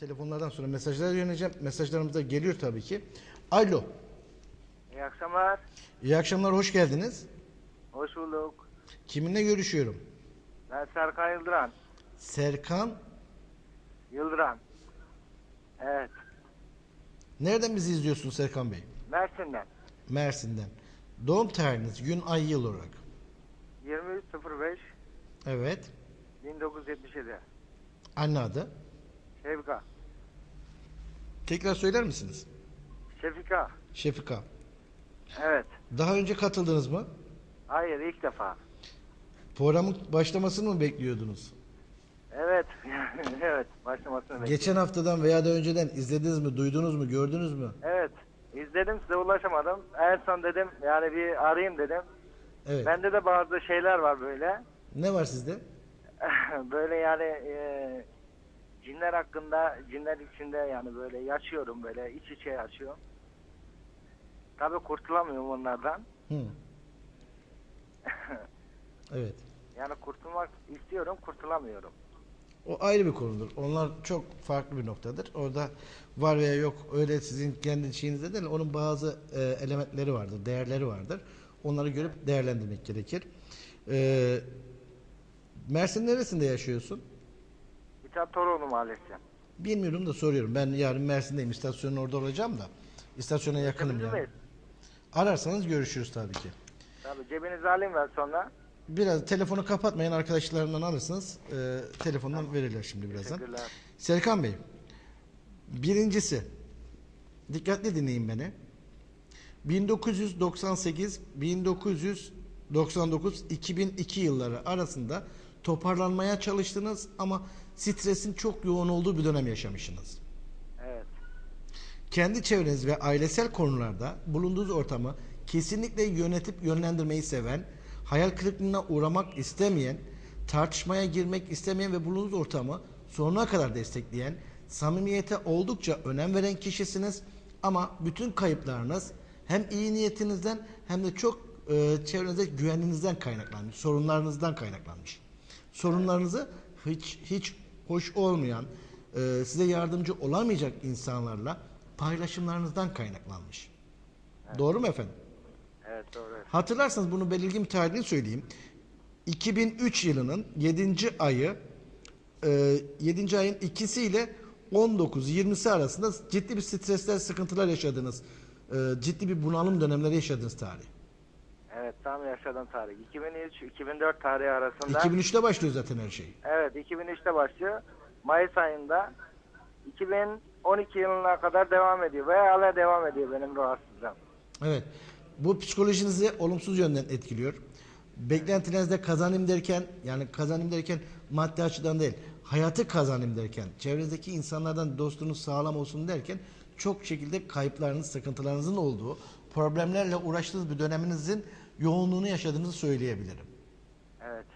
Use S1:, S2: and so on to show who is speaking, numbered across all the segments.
S1: Telefonlardan sonra mesajlara yöneleceğim. Mesajlarımız da geliyor tabii ki. Alo.
S2: İyi akşamlar.
S1: İyi akşamlar, hoş geldiniz.
S2: Hoş bulduk.
S1: Kiminle görüşüyorum?
S2: Ben Serkan Yıldıran.
S1: Serkan.
S2: Yıldıran. Evet.
S1: Nereden bizi izliyorsun Serkan Bey?
S2: Mersin'den.
S1: Mersin'den. Doğum tarihiniz, gün, ay, yıl olarak.
S2: 23.05
S1: Evet.
S2: 1977.
S1: Anne adı.
S2: Şefika.
S1: Tekrar söyler misiniz?
S2: Şefika.
S1: Şefika.
S2: Evet.
S1: Daha önce katıldınız mı?
S2: Hayır ilk defa.
S1: Programın başlamasını mı bekliyordunuz?
S2: Evet. evet. Başlamasını bekliyorum.
S1: Geçen haftadan veya da önceden izlediniz mi, duydunuz mu, gördünüz mü?
S2: Evet. İzledim size ulaşamadım. En son dedim yani bir arayayım dedim.
S1: Evet.
S2: Bende de bazı şeyler var böyle.
S1: Ne var sizde?
S2: böyle yani e, cinler hakkında cinler içinde yani böyle yaşıyorum böyle iç içe yaşıyorum. Tabii kurtulamıyorum onlardan.
S1: Hı. Evet.
S2: Yani kurtulmak istiyorum kurtulamıyorum.
S1: O ayrı bir konudur. Onlar çok farklı bir noktadır. Orada var veya yok öyle sizin kendi şeyinizde değil. Onun bazı e, elementleri vardır, değerleri vardır. Onları görüp değerlendirmek gerekir. E, Mersin neresinde yaşıyorsun?
S2: Mithat Toroğlu Mahallesi.
S1: Bilmiyorum da soruyorum. Ben yarın Mersin'deyim. İstasyonun orada olacağım da. İstasyona yakınım yani. Ararsanız görüşürüz tabii ki.
S2: Tabii cebinize alayım ben sonra.
S1: Biraz telefonu kapatmayın arkadaşlarından alırsınız. E, telefondan verirler şimdi birazdan. Serkan Bey, birincisi, dikkatli dinleyin beni. 1998, 1999, 2002 yılları arasında toparlanmaya çalıştınız ama stresin çok yoğun olduğu bir dönem yaşamışsınız.
S2: Evet.
S1: Kendi çevreniz ve ailesel konularda bulunduğunuz ortamı kesinlikle yönetip yönlendirmeyi seven, hayal kırıklığına uğramak istemeyen, tartışmaya girmek istemeyen ve bulunduğunuz ortamı sonuna kadar destekleyen, samimiyete oldukça önem veren kişisiniz. Ama bütün kayıplarınız hem iyi niyetinizden hem de çok e, çevrenize güveninizden kaynaklanmış, sorunlarınızdan kaynaklanmış. Sorunlarınızı hiç hiç hoş olmayan, e, size yardımcı olamayacak insanlarla paylaşımlarınızdan kaynaklanmış. Doğru mu efendim?
S2: Evet doğru.
S1: Hatırlarsanız bunu belirgin bir tarihini söyleyeyim. 2003 yılının 7. ayı e, 7. ayın ikisi ile 19-20'si arasında ciddi bir stresler, sıkıntılar yaşadınız. E, ciddi bir bunalım dönemleri yaşadınız tarih.
S2: Evet tam yaşadığım tarih. 2003-2004 tarihi arasında.
S1: 2003'te başlıyor zaten her şey.
S2: Evet 2003'te başlıyor. Mayıs ayında 2012 yılına kadar devam ediyor ve hala devam ediyor benim rahatsızlığım.
S1: Evet. Bu psikolojinizi olumsuz yönden etkiliyor. Beklentilerinizde kazanayım derken yani kazanayım derken maddi açıdan değil hayatı kazanayım derken çevrenizdeki insanlardan dostunuz sağlam olsun derken çok şekilde kayıplarınız, sıkıntılarınızın olduğu problemlerle uğraştığınız bir döneminizin yoğunluğunu yaşadığınızı söyleyebilirim.
S2: Evet.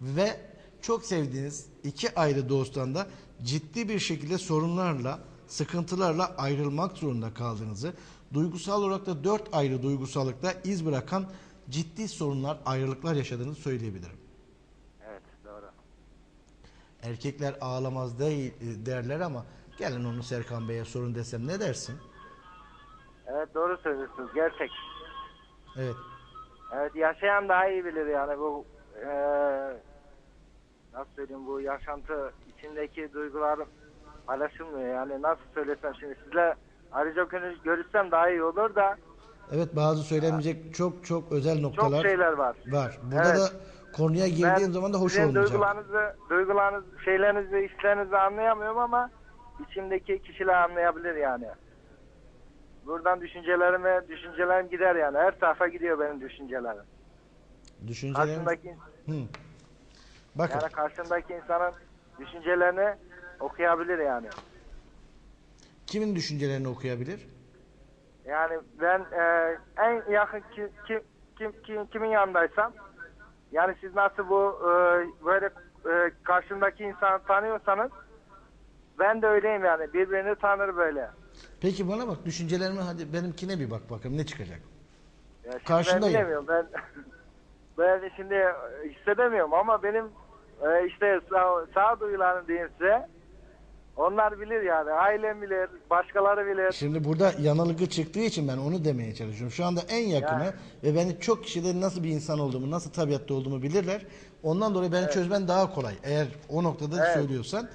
S1: Ve çok sevdiğiniz iki ayrı dosttan da ciddi bir şekilde sorunlarla, sıkıntılarla ayrılmak zorunda kaldığınızı, duygusal olarak da dört ayrı duygusallıkta iz bırakan ciddi sorunlar, ayrılıklar yaşadığınızı söyleyebilirim.
S2: Evet doğru.
S1: Erkekler ağlamaz değil e, derler ama gelin onu Serkan Bey'e sorun desem ne dersin?
S2: Evet doğru söylüyorsunuz. Gerçek.
S1: Evet.
S2: Evet yaşayan daha iyi bilir yani bu eee nasıl söyleyeyim bu yaşantı içindeki duygular paylaşılmıyor yani nasıl söylesem şimdi sizle ayrıca görüş- görüşsem daha iyi olur da
S1: Evet bazı söylemeyecek çok çok özel noktalar
S2: çok şeyler var.
S1: var. Burada
S2: Evet.
S1: da konuya girdiğim
S2: Ben
S1: zaman da hoş
S2: sizin
S1: olmayacak.
S2: Duygularınızı, duygularınız, şeylerinizi, işlerinizi anlayamıyorum ama içimdeki kişiler anlayabilir yani. Buradan düşüncelerime, düşüncelerim gider yani. Her tarafa gidiyor benim düşüncelerim.
S1: Düşünceleriniz...
S2: Karşımdaki,
S1: Hı. Bakın.
S2: yani karşımdaki insanın düşüncelerini okuyabilir yani.
S1: Kimin düşüncelerini okuyabilir?
S2: Yani ben e, en yakın ki, kim, kim, kim, kimin yanındaysam yani siz nasıl bu e, böyle e, karşımdaki insanı tanıyorsanız ben de öyleyim yani birbirini tanır böyle.
S1: Peki bana bak düşüncelerime hadi benimkine bir bak bakalım ne çıkacak.
S2: Ya şimdi
S1: Karşındayım.
S2: Ben bilemiyorum ben ben şimdi e, hissedemiyorum ama benim e, işte sağ, sağ duyularım diyeyim size Onlar bilir yani. Ailem bilir, başkaları bilir.
S1: Şimdi burada yanılgı çıktığı için ben onu demeye çalışıyorum. Şu anda en yakını
S2: Yani.
S1: ve beni çok kişilerin nasıl bir insan olduğumu, nasıl tabiatta olduğumu bilirler. Ondan dolayı beni çözmen daha kolay. Eğer o noktada
S2: Evet.
S1: söylüyorsan.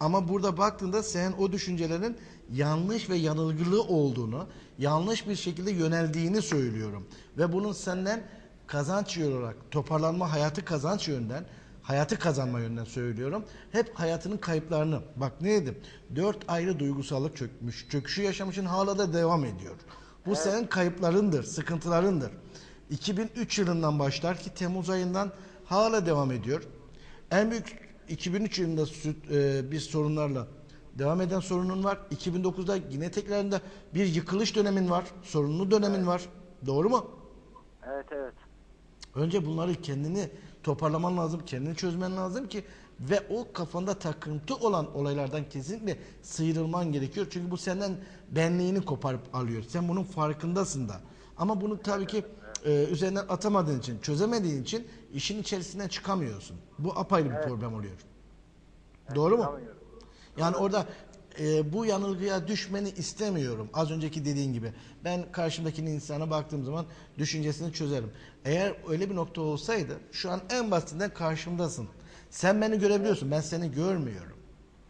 S1: Ama burada baktığında sen o düşüncelerin yanlış ve yanılgılı olduğunu, yanlış bir şekilde yöneldiğini söylüyorum. Ve bunun senden kazanç yönü olarak, toparlanma hayatı kazanç yönden, hayatı kazanma yönünden söylüyorum. Hep hayatının kayıplarını, bak ne dedim, dört ayrı duygusallık çökmüş, çöküşü yaşamışın hala da devam ediyor. Bu senin kayıplarındır, sıkıntılarındır. 2003 yılından başlar ki Temmuz ayından hala devam ediyor. En büyük 2003 yılında süt, e, bir sorunlarla devam eden sorunun var. 2009'da yine tekrarında bir yıkılış dönemin var. Sorunlu dönemin var. Doğru mu?
S2: Evet evet.
S1: Önce bunları kendini toparlaman lazım, kendini çözmen lazım ki ve o kafanda takıntı olan olaylardan kesinlikle sıyrılman gerekiyor. Çünkü bu senden benliğini koparıp alıyor. Sen bunun farkındasın da. Ama bunu tabii ki e, üzerinden atamadığın için, çözemediğin için işin içerisinden çıkamıyorsun. Bu apayrı bir problem oluyor. Doğru mu? Yani orada e, bu yanılgıya düşmeni istemiyorum. Az önceki dediğin gibi. Ben karşımdakinin insana baktığım zaman düşüncesini çözerim. Eğer öyle bir nokta olsaydı şu an en basitinden karşımdasın. Sen beni görebiliyorsun. Ben seni görmüyorum.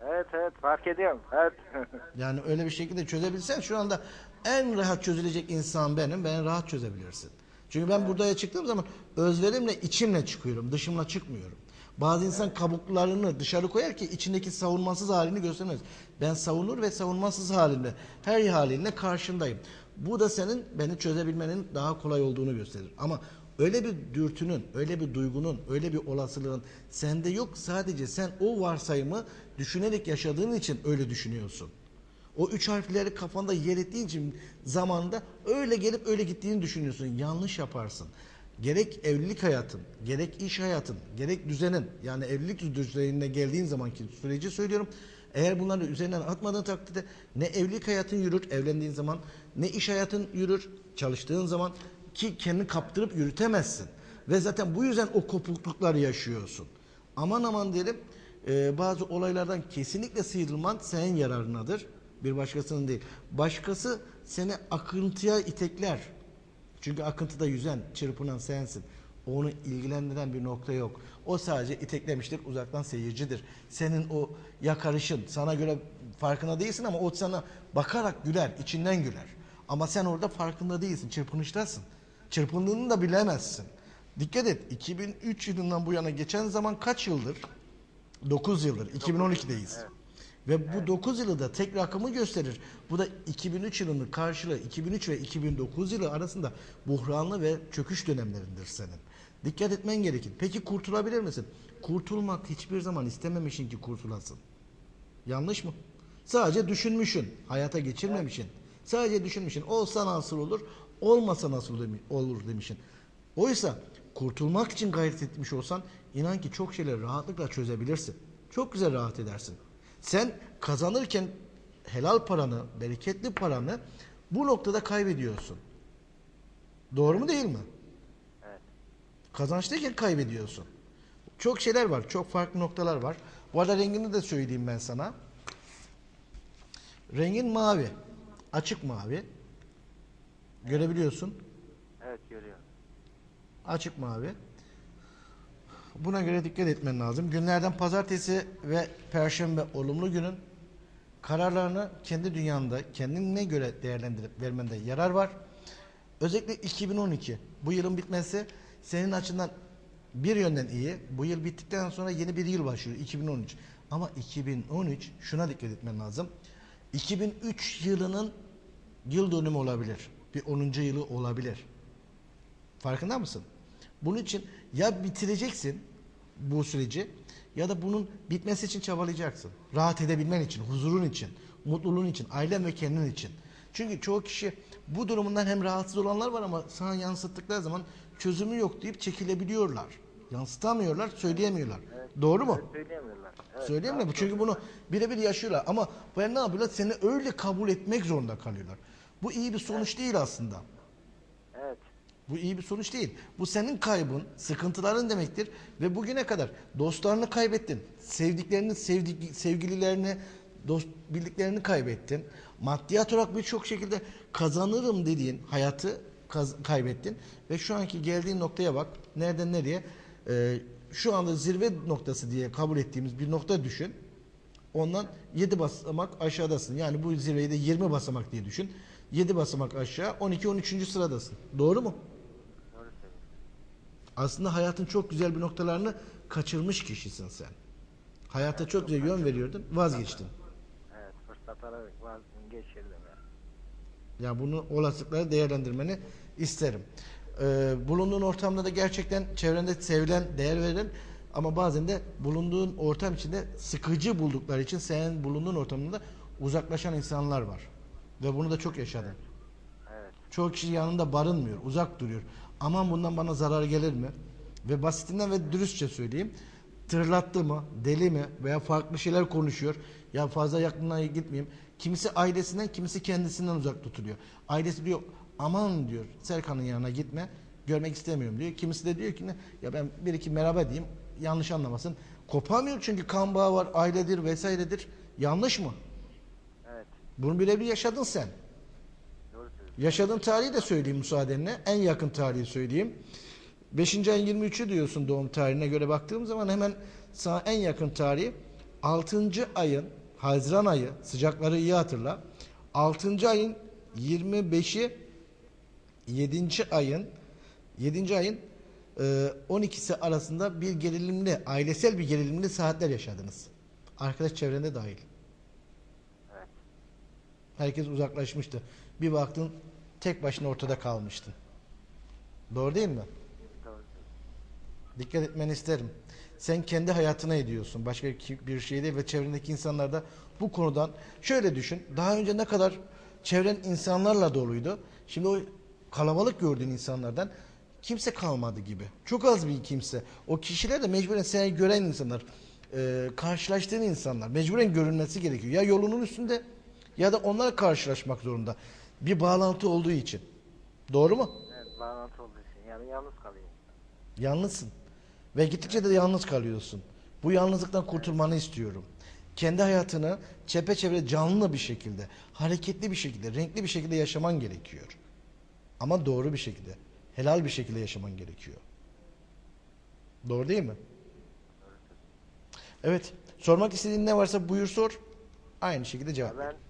S2: Evet evet fark ediyorum. Evet.
S1: Yani öyle bir şekilde çözebilsen şu anda en rahat çözülecek insan benim. Beni rahat çözebilirsin. Çünkü ben buraya çıktığım zaman özverimle içimle çıkıyorum. Dışımla çıkmıyorum. Bazı insan kabuklarını dışarı koyar ki içindeki savunmasız halini göstermez. Ben savunur ve savunmasız halinde her halinle karşındayım. Bu da senin beni çözebilmenin daha kolay olduğunu gösterir. Ama öyle bir dürtünün, öyle bir duygunun, öyle bir olasılığın sende yok. Sadece sen o varsayımı düşünerek yaşadığın için öyle düşünüyorsun. O üç harfleri kafanda yer ettiğin için zamanında öyle gelip öyle gittiğini düşünüyorsun. Yanlış yaparsın. Gerek evlilik hayatın, gerek iş hayatın, gerek düzenin yani evlilik düzenine geldiğin zamanki süreci söylüyorum. Eğer bunları üzerinden atmadığın takdirde ne evlilik hayatın yürür evlendiğin zaman ne iş hayatın yürür çalıştığın zaman ki kendini kaptırıp yürütemezsin. Ve zaten bu yüzden o kopuklukları yaşıyorsun. Aman aman diyelim bazı olaylardan kesinlikle sıyrılman senin yararınadır. Bir başkasının değil. Başkası seni akıntıya itekler. Çünkü akıntıda yüzen, çırpınan sensin. Onu ilgilendiren bir nokta yok. O sadece iteklemiştir, uzaktan seyircidir. Senin o yakarışın sana göre farkında değilsin ama o sana bakarak güler, içinden güler. Ama sen orada farkında değilsin, çırpınıştasın. Çırpındığını da bilemezsin. Dikkat et, 2003 yılından bu yana geçen zaman kaç yıldır? 9 yıldır, 2012'deyiz. Ve bu 9 yılı da tek rakamı gösterir. Bu da 2003 yılının karşılığı 2003 ve 2009 yılı arasında buhranlı ve çöküş dönemlerindir senin. Dikkat etmen gerekir. Peki kurtulabilir misin? Kurtulmak hiçbir zaman istememişsin ki kurtulasın. Yanlış mı? Sadece düşünmüşsün, hayata geçirmemişsin. Sadece düşünmüşsün. Olsa nasıl olur, olmasa nasıl olur demişsin. Oysa kurtulmak için gayret etmiş olsan inan ki çok şeyleri rahatlıkla çözebilirsin. Çok güzel rahat edersin. Sen kazanırken helal paranı, bereketli paranı bu noktada kaybediyorsun. Doğru mu değil mi?
S2: Evet.
S1: Kazançtayken kaybediyorsun. Çok şeyler var, çok farklı noktalar var. Bu arada rengini de söyleyeyim ben sana. Rengin mavi. Açık mavi. Görebiliyorsun.
S2: Evet görüyorum.
S1: Açık mavi. Buna göre dikkat etmen lazım. Günlerden pazartesi ve perşembe olumlu günün. Kararlarını kendi dünyanda kendine göre değerlendirip vermende yarar var. Özellikle 2012 bu yılın bitmesi senin açından bir yönden iyi. Bu yıl bittikten sonra yeni bir yıl başlıyor 2013. Ama 2013 şuna dikkat etmen lazım. 2003 yılının yıl dönümü olabilir. Bir 10. yılı olabilir. Farkında mısın? Bunun için ya bitireceksin bu süreci ya da bunun bitmesi için çabalayacaksın. Rahat edebilmen için, huzurun için, mutluluğun için, ailen ve kendin için. Çünkü çoğu kişi bu durumundan hem rahatsız olanlar var ama sana yansıttıkları zaman çözümü yok deyip çekilebiliyorlar. Yansıtamıyorlar, söyleyemiyorlar. Doğru mu?
S2: Söyleyemiyorlar. Evet.
S1: Söyleyemiyor. Çünkü bunu birebir yaşıyorlar. Ama bu ne yapıyorlar? Seni öyle kabul etmek zorunda kalıyorlar. Bu iyi bir sonuç değil aslında. Bu iyi bir sonuç değil. Bu senin kaybın, sıkıntıların demektir. Ve bugüne kadar dostlarını kaybettin. Sevdiklerini, sevdik, sevgililerini, dost birliklerini kaybettin. Maddiyat olarak birçok şekilde kazanırım dediğin hayatı kaz- kaybettin. Ve şu anki geldiğin noktaya bak. Nereden nereye? Ee, şu anda zirve noktası diye kabul ettiğimiz bir nokta düşün. Ondan 7 basamak aşağıdasın. Yani bu zirveyi de 20 basamak diye düşün. 7 basamak aşağı 12-13. sıradasın. Doğru mu? Aslında hayatın çok güzel bir noktalarını kaçırmış kişisin sen. Hayata çok güzel yön veriyordun, vazgeçtin.
S2: Evet fırsatları var, geçirdim ya.
S1: Yani bunu olasılıkları değerlendirmeni isterim. Ee, bulunduğun ortamda da gerçekten çevrende sevilen, değer verilen ama bazen de bulunduğun ortam içinde sıkıcı buldukları için senin bulunduğun ortamında uzaklaşan insanlar var. Ve bunu da çok yaşadın.
S2: Evet.
S1: Çoğu kişi yanında barınmıyor, uzak duruyor. Aman bundan bana zarar gelir mi? Ve basitinden ve dürüstçe söyleyeyim. Tırlattı mı, deli mi veya farklı şeyler konuşuyor. Ya fazla yakınına gitmeyeyim. Kimisi ailesinden, kimisi kendisinden uzak tutuluyor. Ailesi diyor aman diyor Serkan'ın yanına gitme. Görmek istemiyorum diyor. Kimisi de diyor ki ne? Ya ben bir iki merhaba diyeyim. Yanlış anlamasın. Kopamıyor çünkü kan bağı var, ailedir vesairedir. Yanlış mı?
S2: Evet.
S1: Bunu birebir yaşadın sen. Yaşadığın tarihi de söyleyeyim müsaadenle. En yakın tarihi söyleyeyim. 5. ayın 23'ü diyorsun doğum tarihine göre baktığım zaman hemen sana en yakın tarihi 6. ayın Haziran ayı sıcakları iyi hatırla. 6. ayın 25'i 7. ayın 7. ayın e, 12'si arasında bir gerilimli, ailesel bir gerilimli saatler yaşadınız. Arkadaş çevrende dahil. Herkes uzaklaşmıştı. Bir baktın tek başına ortada kalmıştın. Doğru değil mi? Dikkat etmeni isterim. Sen kendi hayatına ediyorsun. Başka bir şey değil ve çevrendeki insanlar da bu konudan şöyle düşün. Daha önce ne kadar çevren insanlarla doluydu. Şimdi o kalabalık gördüğün insanlardan kimse kalmadı gibi. Çok az bir kimse. O kişiler de mecburen seni gören insanlar. e, karşılaştığın insanlar. Mecburen görünmesi gerekiyor. Ya yolunun üstünde ya da onlar karşılaşmak zorunda. Bir bağlantı olduğu için. Doğru mu?
S2: Evet bağlantı olduğu için yani yalnız kalıyor.
S1: Yalnızsın. Ve gittikçe de yalnız kalıyorsun. Bu yalnızlıktan kurtulmanı istiyorum. Kendi hayatını çepeçevre canlı bir şekilde, hareketli bir şekilde, renkli bir şekilde yaşaman gerekiyor. Ama doğru bir şekilde, helal bir şekilde yaşaman gerekiyor. Doğru değil mi? Evet. Sormak istediğin ne varsa buyur sor. Aynı şekilde cevap ver.
S2: ben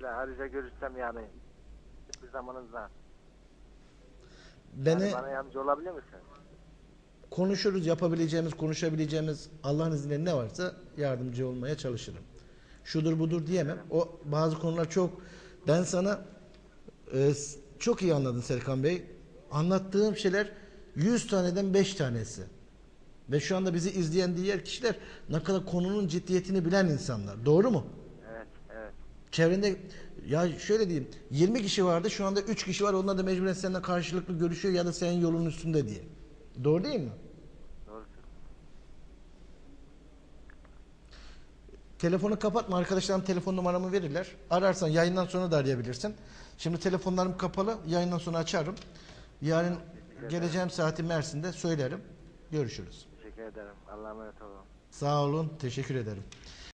S2: sizle ayrıca görüşsem yani bir zamanınızda
S1: Beni
S2: yani bana yardımcı olabilir misin?
S1: konuşuruz, yapabileceğimiz, konuşabileceğimiz Allah'ın izniyle ne varsa yardımcı olmaya çalışırım. Şudur budur diyemem. O bazı konular çok ben sana e, çok iyi anladın Serkan Bey. Anlattığım şeyler 100 taneden 5 tanesi. Ve şu anda bizi izleyen diğer kişiler ne kadar konunun ciddiyetini bilen insanlar. Doğru mu? Çevrende ya şöyle diyeyim 20 kişi vardı şu anda 3 kişi var onlar da mecburen seninle karşılıklı görüşüyor ya da senin yolun üstünde diye. Doğru değil mi?
S2: Doğru.
S1: Telefonu kapatma arkadaşlarım telefon numaramı verirler. Ararsan yayından sonra da arayabilirsin. Şimdi telefonlarım kapalı yayından sonra açarım. Yarın geleceğim saati Mersin'de söylerim. Görüşürüz.
S2: Teşekkür ederim. Allah'a emanet olun.
S1: Sağ olun teşekkür ederim.